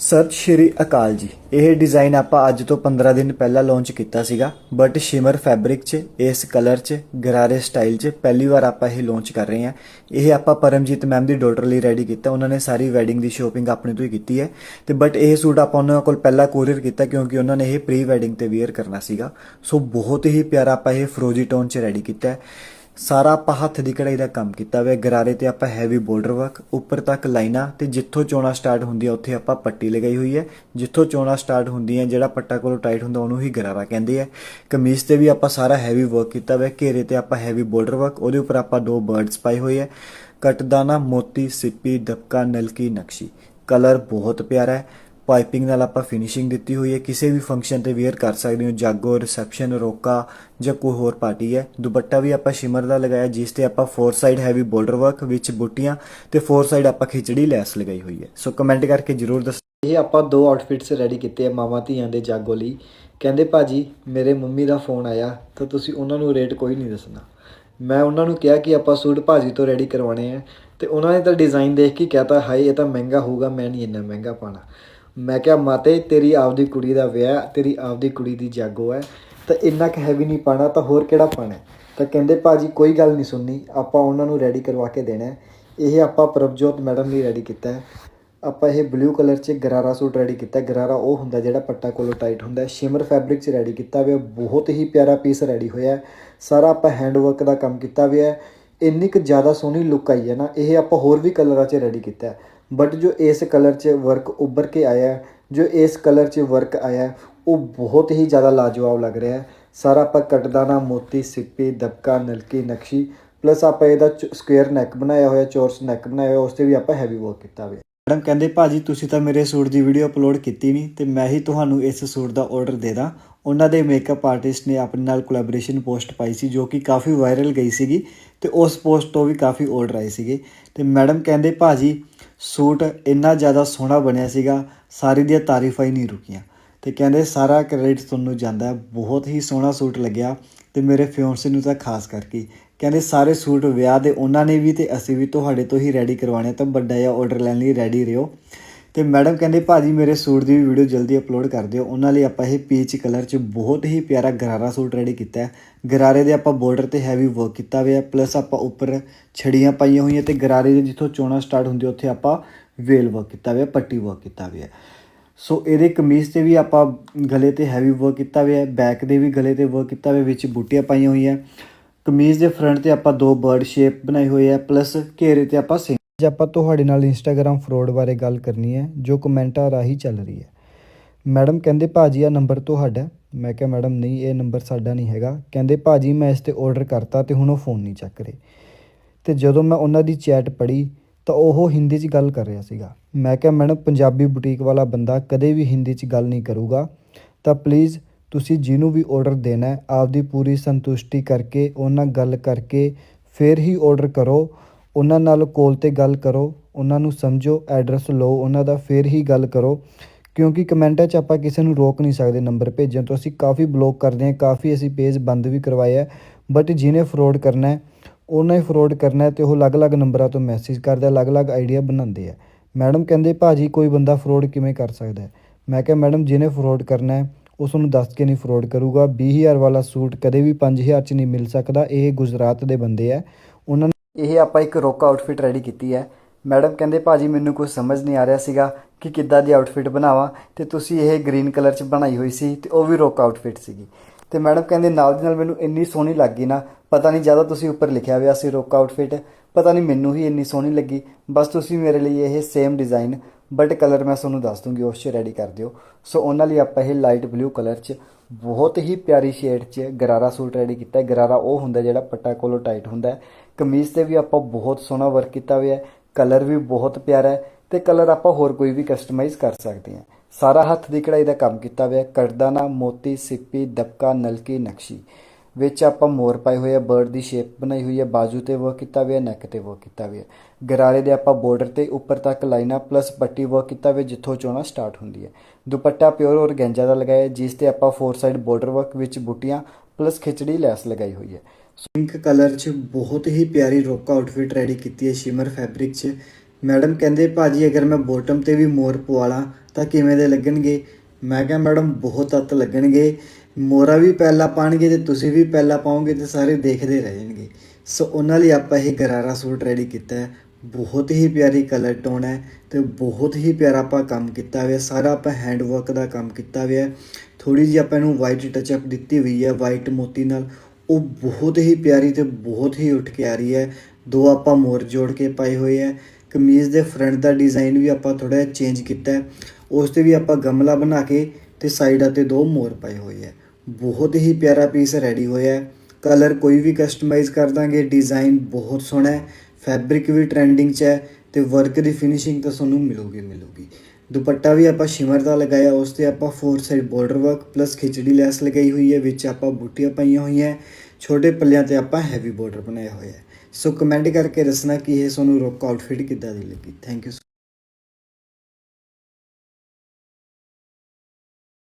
ਸਤਿ ਸ਼੍ਰੀ ਅਕਾਲ ਜੀ। ਇਹ ਡਿਜ਼ਾਈਨ ਆਪਾਂ ਅੱਜ ਤੋਂ 15 ਦਿਨ ਪਹਿਲਾਂ ਲਾਂਚ ਕੀਤਾ ਸੀਗਾ ਬਟ ਸ਼ਿਮਰ ਫੈਬਰਿਕ 'ਚ, ਇਸ ਕਲਰ 'ਚ ਗਰਾਰੇ ਸਟਾਈਲ 'ਚ ਪਹਿਲੀ ਵਾਰ ਆਪਾਂ ਇਹ ਲਾਂਚ ਕਰ ਰਹੇ ਹਾਂ। ਇਹ ਆਪਾਂ ਪਰਮਜੀਤ ਮੈਮ ਦੀ ਡਾਟਰ ਲਈ ਰੈਡੀ ਕੀਤਾ। ਉਹਨਾਂ ਨੇ ਸਾਰੀ ਵੈਡਿੰਗ ਦੀ ਸ਼ੋਪਿੰਗ ਆਪਣੇ ਤੋਂ ਹੀ ਕੀਤੀ ਹੈ। ਤੇ ਬਟ ਇਹ ਸੂਟ ਆਪਾਂ ਉਹਨਾਂ ਕੋਲ ਪਹਿਲਾਂ ਕੋਰੀਅਰ ਕੀਤਾ ਕਿਉਂਕਿ ਉਹਨਾਂ ਨੇ ਇਹ ਪ੍ਰੀ ਵੈਡਿੰਗ ਤੇ ਵੇਅਰ ਕਰਨਾ ਸੀਗਾ। ਸੋ ਬਹੁਤ ਹੀ ਪਿਆਰਾ ਆਪਾਂ ਇਹ ਫਰੋਜੀ ਟੋਨ 'ਚ ਰੈਡੀ ਕੀਤਾ ਹੈ। ਸਾਰਾ ਆਪਾਂ ਹੱਥ ਦੀ ਕਢਾਈ ਦਾ ਕੰਮ ਕੀਤਾ ਹੋਇਆ। ਗਰਾਰੇ ਤੇ ਆਪਾਂ ਹੈਵੀ ਬਾਰਡਰ ਵਰਕ ਉੱਪਰ ਤੱਕ ਲਾਈਨਾਂ ਤੇ ਜਿੱਥੋਂ ਚੋਣਾ ਸਟਾਰਟ ਹੁੰਦੀ ਆ ਉੱਥੇ ਆਪਾਂ ਪੱਟੀ ਲਗਾਈ ਹੋਈ ਹੈ। ਜਿੱਥੋਂ ਚੋਣਾ ਸਟਾਰਟ ਹੁੰਦੀਆਂ, ਜਿਹੜਾ ਪੱਟਾ ਕੋਲੋਂ ਟਾਈਟ ਹੁੰਦਾ, ਉਹਨੂੰ ਹੀ ਗਰਾਰਾ ਕਹਿੰਦੇ ਆ। ਕਮੀਜ਼ ਤੇ ਵੀ ਆਪਾਂ ਸਾਰਾ ਹੈਵੀ ਵਰਕ ਕੀਤਾ ਹੋਇਆ। ਘੇਰੇ ਤੇ ਆਪਾਂ ਹੈਵੀ ਬਾਰਡਰ ਵਰਕ ਉਹਦੇ ਉੱਪਰ ਆਪਾਂ ਦੋ ਬਰਡਸ ਪਾਏ ਹੋਏ ਆ। ਕਟਦਾਨਾ, ਮੋਤੀ, ਸਿੱਪੀ, ਦਬਕਾ, ਨਲਕੀ, ਨਕਸ਼ੀ। ਕਲਰ ਬਹੁਤ ਪਿਆਰਾ ਹੈ। ਪਾਈਪਿੰਗ ਨਾਲ ਆਪਾਂ ਫਿਨਿਸ਼ਿੰਗ ਦਿੱਤੀ ਹੋਈ ਹੈ। ਕਿਸੇ ਵੀ ਫੰਕਸ਼ਨ ਤੇ ਵੇਅਰ ਕਰ ਸਕਦੇ ਹੋ, ਜਾਗੋ ਰਿਸੈਪਸ਼ਨ ਰੋਕਾ ਜਾਂ ਕੋਈ ਹੋਰ ਪਾਰਟੀ ਹੈ। ਦੁਪੱਟਾ ਵੀ ਆਪਾਂ ਸ਼ਿਮਰ ਦਾ ਲਗਾਇਆ, ਜਿਸ ਤੇ ਆਪਾਂ four side heavy border work ਵਿੱਚ ਬੂਟੀਆਂ ਤੇ ਫੋਰ ਸਾਈਡ ਆਪਾਂ ਖਿਚੜੀ ਲੈਸ ਲਗਾਈ ਹੋਈ ਹੈ। ਸੋ ਕਮੈਂਟ ਕਰਕੇ ਜਰੂਰ ਦੱਸੋ ਇਹ ਆਪਾਂ ਦੋ ਆਊਟਫਿਟਸ ਰੈਡੀ ਕੀਤੇ ਆ ਮਾਵਾਂ ਧੀਆਂ ਦੇ ਜਾਗੋ ਲਈ ਕਹਿੰਦੇ ਭਾਜੀ, ਮੇਰੇ ਮੰਮੀ ਦਾ ਫੋਨ ਆਇਆ, ਤਾਂ ਤੁਸੀਂ ਉਹਨਾਂ ਨੂੰ ਰੇਟ ਕੋਈ ਨਹੀਂ ਦੱਸਣਾ। ਮੈਂ ਉਹਨਾਂ ਨੂੰ ਕਿਹਾ ਕਿ ਆਪਾਂ ਸੂਟ ਭਾਜੀ ਤੋਂ ਰੈਡੀ ਕਰਵਾਉਣੇ ਆ ਤੇ ਉਹਨਾਂ ਨੇ ਤਾਂ ਡਿਜ਼ਾਈਨ ਦੇਖ ਕੇ ਕਹਤਾ ਹਾਈ ਇਹ ਤਾਂ ਮਹਿੰਗਾ ਹੋਊਗਾ, ਮੈਂ ਨਹੀਂ ਇੰਨਾ ਮਹਿੰਗਾ ਪਾਣਾ ਮੈਂ ਕਿਹਾ, ਮਾਤੇ ਤੇਰੀ ਆਪਦੀ ਕੁੜੀ ਦਾ ਵਿਆਹ, ਤੇਰੀ ਆਪਦੀ ਕੁੜੀ ਦੀ ਜਾਗੋ ਹੈ, ਤਾਂ ਇੰਨਾ ਕੁ ਹੈਵੀ ਨਹੀਂ ਪਾਣਾ ਤਾਂ ਹੋਰ ਕਿਹੜਾ ਪਾਣਾ ਤਾਂ ਕਹਿੰਦੇ, ਭਾਜੀ, ਕੋਈ ਗੱਲ ਨਹੀਂ ਸੁਣਨੀ, ਆਪਾਂ ਉਹਨਾਂ ਨੂੰ ਰੈਡੀ ਕਰਵਾ ਕੇ ਦੇਣਾ ਇਹ ਆਪਾਂ ਪ੍ਰਭਜੋਤ ਮੈਡਮ ਲਈ ਰੈਡੀ ਕੀਤਾ ਹੈ। ਆਪਾਂ ਇਹ ਬਲੂ ਕਲਰ 'ਚ ਗਰਾਰਾ ਸੂਟ ਰੈਡੀ ਕੀਤਾ ਗਰਾਰਾ ਉਹ ਹੁੰਦਾ ਜਿਹੜਾ ਪੱਟਾ ਕੋਲੋਂ ਟਾਈਟ ਹੁੰਦਾ ਸ਼ਿਮਰ ਫੈਬਰਿਕ 'ਚ ਰੈਡੀ ਕੀਤਾ ਹੋਇਆ ਬਹੁਤ ਹੀ ਪਿਆਰਾ ਪੀਸ ਰੈਡੀ ਹੋਇਆ ਸਾਰਾ ਆਪਾਂ ਹੈਂਡ ਵਰਕ ਦਾ ਕੰਮ ਕੀਤਾ ਹੋਇਆ ਹੈ। ਇੰਨੀ ਕੁ ਜ਼ਿਆਦਾ ਸੋਹਣੀ ਲੁੱਕ ਆਈ ਹੈ ਨਾ, ਇਹ ਆਪਾਂ ਹੋਰ ਵੀ ਕਲਰਾਂ 'ਚ ਰੈਡੀ ਕੀਤਾ ਬਟ ਜੋ ਇਸ ਕਲਰ 'ਚ ਵਰਕ ਉੱਭਰ ਕੇ ਆਇਆ ਜੋ ਇਸ ਕਲਰ 'ਚ ਵਰਕ ਆਇਆ ਉਹ ਬਹੁਤ ਹੀ ਜ਼ਿਆਦਾ ਲਾਜਵਾਬ ਲੱਗ ਰਿਹਾ ਹੈ। ਸਾਰਾ ਆਪਾਂ ਕਟਦਾਨਾ, ਮੋਤੀ, ਸਿੱਪੀ, ਦਬਕਾ, ਨਲਕੀ, ਨਕਸ਼ੀ ਪਲੱਸ ਆਪਾਂ ਇਹਦਾ ਸਕੁਅਰ ਨੈਕ ਬਣਾਇਆ ਹੋਇਆ ਚੋਰਸ ਨੈਕ ਬਣਾਇਆ ਹੋਇਆ, ਉਸ ਤੇ ਵੀ ਆਪਾਂ ਹੈਵੀ ਵਰਕ ਕੀਤਾ ਹੋਇਆ ਮੈਡਮ ਕਹਿੰਦੇ, ਭਾਜੀ, ਤੁਸੀਂ ਤਾਂ ਮੇਰੇ ਸੂਟ ਦੀ ਵੀਡੀਓ ਅਪਲੋਡ ਕੀਤੀ ਨਹੀਂ ਤੇ ਮੈਂ ਹੀ ਤੁਹਾਨੂੰ ਇਸ ਸੂਟ ਦਾ ਆਰਡਰ ਦੇ ਦਾਂ। ਉਹਨਾਂ ਦੇ ਮੇਕਅਪ ਆਰਟਿਸਟ ਨੇ ਆਪਣੇ ਨਾਲ ਕੋਲੈਬੋਰੇਸ਼ਨ ਪੋਸਟ ਪਾਈ ਸੀ, ਜੋ ਕਿ ਕਾਫੀ ਵਾਇਰਲ ਗਈ ਸੀਗੀ ਤੇ ਉਸ ਪੋਸਟ ਤੋਂ ਵੀ ਕਾਫੀ ਆਰਡਰ ਆਏ ਸੀਗੇ। ਤੇ ਮੈਡਮ ਕਹਿੰਦੇ, ਭਾਜੀ, ਸੂਟ ਇੰਨਾ ਜ਼ਿਆਦਾ ਸੋਹਣਾ ਬਣਿਆ ਸੀਗਾ, ਸਾਰੀ ਦੀਆਂ ਤਾਰੀਫਾਂ ਹੀ ਨਹੀਂ ਰੁਕੀਆਂ। ਤੇ ਕਹਿੰਦੇ, ਸਾਰਾ ਕ੍ਰੈਡਿਟ ਤੁਹਾਨੂੰ ਜਾਂਦਾ ਬਹੁਤ ਹੀ ਸੋਹਣਾ ਸੂਟ ਲੱਗਿਆ ਤੇ ਮੇਰੇ ਫਿਓਂਸੇ ਨੂੰ ਤਾਂ ਖਾਸ ਕਰਕੇ। ਕਹਿੰਦੇ, ਸਾਰੇ ਸੂਟ ਵਿਆਹ ਦੇ ਉਹਨਾਂ ਨੇ ਵੀ ਤੇ ਅਸੀਂ ਵੀ ਤੁਹਾਡੇ ਤੋਂ ਹੀ ਰੈਡੀ ਕਰਵਾਉਣੇ ਤਾਂ ਵੱਡਾ ਜਿਹਾ ਆਰਡਰ ਲੈਣ ਲਈ ਰੈਡੀ ਰਹੋ। ਤੇ ਮੈਡਮ ਕਹਿੰਦੇ, ਭਾਜੀ, ਮੇਰੇ ਸੂਟ ਦੀ ਵੀ ਵੀਡੀਓ ਜਲਦੀ ਅਪਲੋਡ ਕਰ ਦਿਓ। ਉਹਨਾਂ ਲਈ ਆਪਾਂ ਇਹ ਪੀਚ ਕਲਰ 'ਚ ਬਹੁਤ ਹੀ ਪਿਆਰਾ ਗਰਾਰਾ ਸੂਟ ਰੈਡੀ ਕੀਤਾ ਹੈ। ਗਰਾਰੇ ਦੇ ਆਪਾਂ ਬਾਰਡਰ ਤੇ ਹੈਵੀ ਵਰਕ ਕੀਤਾ ਹੋਇਆ ਪਲੱਸ ਆਪਾਂ ਉੱਪਰ ਛੜੀਆਂ ਪਾਈਆਂ ਹੋਈਆਂ ਤੇ ਗਰਾਰੇ ਦੇ ਜਿੱਥੋਂ ਚੋਣਾ ਸਟਾਰਟ ਹੁੰਦੀ, ਉੱਥੇ ਆਪਾਂ ਵੇਲ ਵਰਕ ਕੀਤਾ ਹੋਇਆ, ਪੱਟੀ ਵਰਕ ਕੀਤਾ ਹੋਇਆ ਸੋ ਇਹਦੇ ਕਮੀਜ਼ ਤੇ ਵੀ ਆਪਾਂ ਗਲੇ ਤੇ ਹੈਵੀ ਵਰਕ ਕੀਤਾ ਹੋਇਆ ਬੈਕ ਦੇ ਵੀ ਗਲੇ ਤੇ ਵਰਕ ਕੀਤਾ ਹੋਇਆ, ਵਿੱਚ ਬੂਟੀਆਂ ਪਾਈਆਂ ਹੋਈਆਂ ਕਮੀਜ਼ ਦੇ ਫਰੰਟ ਤੇ ਆਪਾਂ ਦੋ ਬਰਡ ਸ਼ੇਪ ਬਣਾਈ ਹੋਈ ਹੈ ਪਲੱਸ ਘੇਰੇ ਤੇ ਆਪਾਂ ਸੇਮ ਅੱਜ ਆਪਾਂ ਤੁਹਾਡੇ ਨਾਲ ਇੰਸਟਾਗ੍ਰam ਫਰੋਡ ਬਾਰੇ ਗੱਲ ਕਰਨੀ ਹੈ, ਜੋ ਕਮੈਂਟਾਂ ਰਾਹੀਂ ਚੱਲ ਰਹੀ ਹੈ। ਮੈਡਮ ਕਹਿੰਦੇ, ਭਾਜੀ ਆ ਨੰਬਰ ਤੁਹਾਡਾ ਮੈਂ ਕਿਹਾ, ਮੈਡਮ, ਨਹੀਂ, ਇਹ ਨੰਬਰ ਸਾਡਾ ਨਹੀਂ ਹੈਗਾ। ਕਹਿੰਦੇ, ਭਾਜੀ, ਮੈਂ ਇਸ ਤੇ ਆਰਡਰ ਕਰਤਾ ਤੇ ਹੁਣ ਉਹ ਫੋਨ ਨਹੀਂ ਚੱਕ ਰਹੇ। ਤੇ ਜਦੋਂ ਮੈਂ ਉਹਨਾਂ ਦੀ ਚੈਟ ਪੜ੍ਹੀ, ਤਾਂ ਉਹ ਹਿੰਦੀ 'ਚ ਗੱਲ ਕਰ ਰਿਹਾ ਸੀਗਾ। ਮੈਂ ਕਿਹਾ, ਮੈਡਮ, ਪੰਜਾਬੀ ਬੁਟੀਕ ਵਾਲਾ ਬੰਦਾ ਕਦੇ ਵੀ ਹਿੰਦੀ 'ਚ ਗੱਲ ਨਹੀਂ ਕਰੂਗਾ। ਤਾਂ ਪਲੀਜ਼ ਤੁਸੀਂ ਜਿਹਨੂੰ ਵੀ ਆਰਡਰ ਦੇਣਾ ਆਪਦੀ ਪੂਰੀ ਸੰਤੁਸ਼ਟੀ ਕਰਕੇ, ਉਹਨਾਂ ਨਾਲ ਗੱਲ ਕਰਕੇ, ਫਿਰ ਹੀ ਆਰਡਰ ਕਰੋ। ਉਹਨਾਂ ਨਾਲ ਕੋਲ ਤੇ ਗੱਲ ਕਰੋ, ਉਹਨਾਂ ਨੂੰ ਸਮਝੋ ਐਡਰੈਸ ਲਓ, ਉਹਨਾਂ ਦਾ ਫਿਰ ਹੀ ਗੱਲ ਕਰੋ। ਕਿਉਂਕਿ ਕਮੈਂਟਾਂ 'ਚ ਆਪਾਂ ਕਿਸੇ ਨੂੰ ਰੋਕ ਨਹੀਂ ਸਕਦੇ ਨੰਬਰ ਭੇਜਣ ਤੋਂ। ਅਸੀਂ ਕਾਫੀ ਬਲੌਕ ਕਰਦੇ ਹਾਂ, ਕਾਫੀ ਅਸੀਂ ਪੇਜ ਬੰਦ ਵੀ ਕਰਵਾਏ ਆ ਬਟ ਜਿਹਨੇ ਫਰੋਡ ਕਰਨਾ ਹੈ, ਉਹਨਾਂ ਹੀ ਫਰੋਡ ਕਰਨਾ ਹੈ ਤੇ ਉਹ ਅਲੱਗ-ਅਲੱਗ ਨੰਬਰਾਂ ਤੋਂ ਮੈਸੇਜ ਕਰਦਾ, ਅਲੱਗ-ਅਲੱਗ ਆਈਡੀਆ ਬਣਾਉਂਦੇ ਆ। ਮੈਡਮ ਕਹਿੰਦੇ, ਭਾਜੀ, ਕੋਈ ਬੰਦਾ ਫਰੋਡ ਕਿਵੇਂ ਕਰ ਸਕਦਾ ਹੈ? ਮੈਂ ਕਿਹਾ, ਮੈਡਮ, ਜਿਹਨੇ ਫਰੋਡ ਕਰਨਾ ਹੈ ਉਸ ਨੂੰ ਦੱਸ ਕੇ ਨਹੀਂ ਫਰੋਡ ਕਰੂਗਾ। 20000 ਵਾਲਾ ਸੂਟ ਕਦੇ ਵੀ 5000 ਚ ਨਹੀਂ ਮਿਲ ਸਕਦਾ। ਇਹ ਗੁਜਰਾਤ ਦੇ ਬੰਦੇ ਆ। ਉਹਨਾਂ ਇਹ ਆਪਾਂ ਇੱਕ ਰੋਕਾ ਆਊਟਫਿਟ ਰੈਡੀ ਕੀਤੀ ਹੈ। ਮੈਡਮ ਕਹਿੰਦੇ, ਭਾਜੀ, ਮੈਨੂੰ ਕੁਝ ਸਮਝ ਨਹੀਂ ਆ ਰਿਹਾ ਸੀਗਾ ਕਿ ਕਿੱਦਾਂ ਦੀ ਆਊਟਫਿਟ ਬਣਾਵਾਂ ਤੇ ਤੁਸੀਂ ਇਹ ਗ੍ਰੀਨ ਕਲਰ ਚ ਬਣਾਈ ਹੋਈ ਸੀ ਤੇ ਉਹ ਵੀ ਰੋਕਾ ਆਊਟਫਿਟ ਸੀਗੀ। ਤੇ ਮੈਡਮ ਕਹਿੰਦੇ, ਨਾਲ ਦੀ ਨਾਲ ਮੈਨੂੰ ਇੰਨੀ ਸੋਹਣੀ ਲੱਗੀ ਨਾ, ਪਤਾ ਨਹੀਂ ਜ਼ਿਆਦਾ ਤੁਸੀਂ ਉੱਪਰ ਲਿਖਿਆ ਹੋਇਆ ਸੀ ਰੋਕਾ ਆਊਟਫਿਟ ਪਤਾ ਨਹੀਂ ਮੈਨੂੰ ਹੀ ਇੰਨੀ ਸੋਹਣੀ ਲੱਗੀ। ਬਸ ਤੁਸੀਂ ਮੇਰੇ ਲਈ ਇਹ ਸੇਮ ਡਿਜ਼ਾਈਨ ਬਟ ਕਲਰ ਮੈਂ ਤੁਹਾਨੂੰ ਦੱਸ ਦੂੰਗੀ, ਉਸ 'ਚ ਰੈਡੀ ਕਰ ਦਿਓ। ਸੋ ਉਹਨਾਂ ਲਈ ਆਪਾਂ ਇਹ ਲਾਈਟ ਬਲੂ ਕਲਰ 'ਚ ਬਹੁਤ ਹੀ ਪਿਆਰੀ ਸ਼ੇਡ 'ਚ ਗਰਾਰਾ ਸੂਟ ਰੈਡੀ ਕੀਤਾ ਗਰਾਰਾ ਉਹ ਹੁੰਦਾ ਜਿਹੜਾ ਪੱਟਾ ਕੋਲੋਂ ਟਾਈਟ ਹੁੰਦਾ ਕਮੀਜ਼ ਤੇ ਵੀ ਆਪਾਂ ਬਹੁਤ ਸੋਹਣਾ ਵਰਕ ਕੀਤਾ ਹੋਇਆ ਹੈ। ਕਲਰ ਵੀ ਬਹੁਤ ਪਿਆਰਾ ਹੈ ਤੇ ਕਲਰ ਆਪਾਂ ਹੋਰ ਕੋਈ ਵੀ ਕਸਟਮਾਈਜ਼ ਕਰ ਸਕਦੇ ਹਾਂ। ਸਾਰਾ ਹੱਥ ਦੀ ਕਢਾਈ ਦਾ ਕੰਮ ਕੀਤਾ ਹੋਇਆ ਕਰਦਾਨਾ, ਮੋਤੀ, ਸਿੱਪੀ, ਦਬਕਾ, ਨਲਕੀ, ਨਕਸ਼ੀ। ਵਿੱਚ ਆਪਾਂ ਮੋਰ ਪਾਏ ਹੋਏ ਆ, ਬਰਡ ਦੀ ਸ਼ੇਪ ਬਣਾਈ ਹੋਈ ਹੈ ਬਾਜੂ ਤੇ ਵਰਕ ਕੀਤਾ ਹੋਇਆ ਨੈਕ ਤੇ ਵਰਕ ਕੀਤਾ ਹੋਇਆ। ਗਰਾਰੇ ਦੇ ਆਪਾਂ ਬਾਰਡਰ ਤੇ ਉੱਪਰ ਤੱਕ ਲਾਈਨਾਂ ਪਲੱਸ ਪੱਟੀ ਵਰਕ ਕੀਤਾ ਹੋਇਆ, ਜਿੱਥੋਂ ਚੋਣਾ ਸਟਾਰਟ ਹੁੰਦੀ ਹੈ। ਦੁਪੱਟਾ ਪਿਓਰ ਔਰਗੈਂਜਾ ਦਾ ਲਗਾਇਆ, ਜਿਸ ਤੇ ਆਪਾਂ ਫੋਰ ਸਾਈਡ ਬਾਰਡਰ ਵਰਕ ਵਿੱਚ ਬੂਟੀਆਂ ਪਲੱਸ ਖਿਚੜੀ ਲੈਸ ਲਗਾਈ ਹੋਈ ਹੈ। ਪਿੰਕ ਕਲਰ 'ਚ ਬਹੁਤ ਹੀ ਪਿਆਰੀ ਰੋਕਾ ਆਊਟਫਿਟ ਰੈਡੀ ਕੀਤੀ ਹੈ ਸ਼ਿਮਰ ਫੈਬਰਿਕ 'ਚ। ਮੈਡਮ ਕਹਿੰਦੇ, ਭਾਜੀ, ਅਗਰ ਮੈਂ ਬੋਟਮ ਤੇ ਵੀ ਮੋਰ ਪਵਾ ਲਾਂ, ਤਾਂ ਕਿਵੇਂ ਦੇ ਲੱਗਣਗੇ? ਮੈਂ ਕਿਹਾ, ਮੈਡਮ, ਬਹੁਤ ਤੱਤ ਲੱਗਣਗੇ। ਮੋਰਾ ਵੀ ਪਹਿਲਾਂ ਪਾਣਗੇ ਤੇ ਤੁਸੀਂ ਵੀ ਪਹਿਲਾਂ ਪਾਓਗੇ ਤੇ ਸਾਰੇ ਦੇਖਦੇ ਰਹਿ ਜਾਣਗੇ ਸੋ ਉਹਨਾਂ ਲਈ ਆਪਾਂ ਇਹ ਗਰਾਰਾ ਸੂਟ ਰੈਡੀ ਕੀਤਾ ਹੈ। ਬਹੁਤ ਹੀ ਪਿਆਰੀ ਕਲਰ ਟੋਨ ਹੈ ਤੇ ਬਹੁਤ ਹੀ ਪਿਆਰਾ ਆਪਾਂ ਕੰਮ ਕੀਤਾ ਹੋਇਆ। ਸਾਰਾ ਆਪਾਂ ਹੈਂਡ ਵਰਕ ਦਾ ਕੰਮ ਕੀਤਾ ਹੋਇਆ ਹੈ। ਥੋੜੀ ਜਿਹੀ ਆਪਾਂ ਇਹਨੂੰ ਵਾਈਟ ਟੱਚ ਅਪ ਦਿੱਤੀ ਹੋਈ ਹੈ ਵਾਈਟ ਮੋਤੀ ਨਾਲ। ਉਹ ਬਹੁਤ ਹੀ ਪਿਆਰੀ ਤੇ ਬਹੁਤ ਹੀ ਉੱਠ ਕੇ ਆ ਰਹੀ ਹੈ। ਦੋ ਆਪਾਂ ਮੋਰ ਜੋੜ ਕੇ ਪਾਏ ਹੋਏ ਹੈ। ਕਮੀਜ਼ ਦੇ ਫਰੰਟ ਦਾ ਡਿਜ਼ਾਈਨ ਵੀ ਆਪਾਂ ਥੋੜਾ ਜਿਹਾ ਚੇਂਜ ਕੀਤਾ ਹੈ। ਉਸ ਤੇ ਵੀ ਆਪਾਂ ਗਮਲਾ ਬਣਾ ਕੇ ਤੇ ਸਾਈਡਾਂ ਤੇ ਦੋ ਮੋਰ ਪਾਏ ਹੋਏ ਹੈ ਬਹੁਤ ਹੀ ਪਿਆਰਾ ਪੀਸ ਰੈਡੀ ਹੋਇਆ। ਹੈ ਕਲਰ ਕੋਈ ਵੀ ਕਸਟਮਾਈਜ਼ ਕਰ ਦਾਂਗੇ ਡਿਜ਼ਾਈਨ ਬਹੁਤ ਸੋਹਣਾ ਹੈ। ਫੈਬਰਿਕ ਵੀ ਟ੍ਰੈਂਡਿੰਗ 'ਚ ਹੈ ਤੇ ਵਰਕ ਦੀ ਫਿਨਿਸ਼ਿੰਗ ਤਾਂ ਤੁਹਾਨੂੰ ਮਿਲੂਗੀ ਮਿਲੂਗੀ। ਦੁਪੱਟਾ ਵੀ ਆਪਾਂ ਸ਼ਿਮਰ ਦਾ ਲਗਾਇਆ, ਉਸ ਤੇ ਆਪਾਂ four side border work plus ਖਿਚੜੀ ਲੈਸ ਲਗਾਈ ਹੋਈ ਹੈ, ਵਿੱਚ ਆਪਾਂ ਬੂਟੀਆਂ ਪਾਈਆਂ ਹੋਈਆਂ ਛੋਟੇ ਪੱਲਿਆਂ ਤੇ ਆਪਾਂ ਹੈਵੀ ਬਾਰਡਰ ਬਣਾਇਆ ਹੋਇਆ ਹੈ। ਸੋ ਕਮੈਂਟ ਕਰਕੇ ਦੱਸਣਾ ਕਿ ਇਹ ਤੁਹਾਨੂੰ ਰੁੱਕ ਆਊਟਫਿਟ ਕਿੱਦਾਂ ਦੀ ਲੱਗੀ। Thank you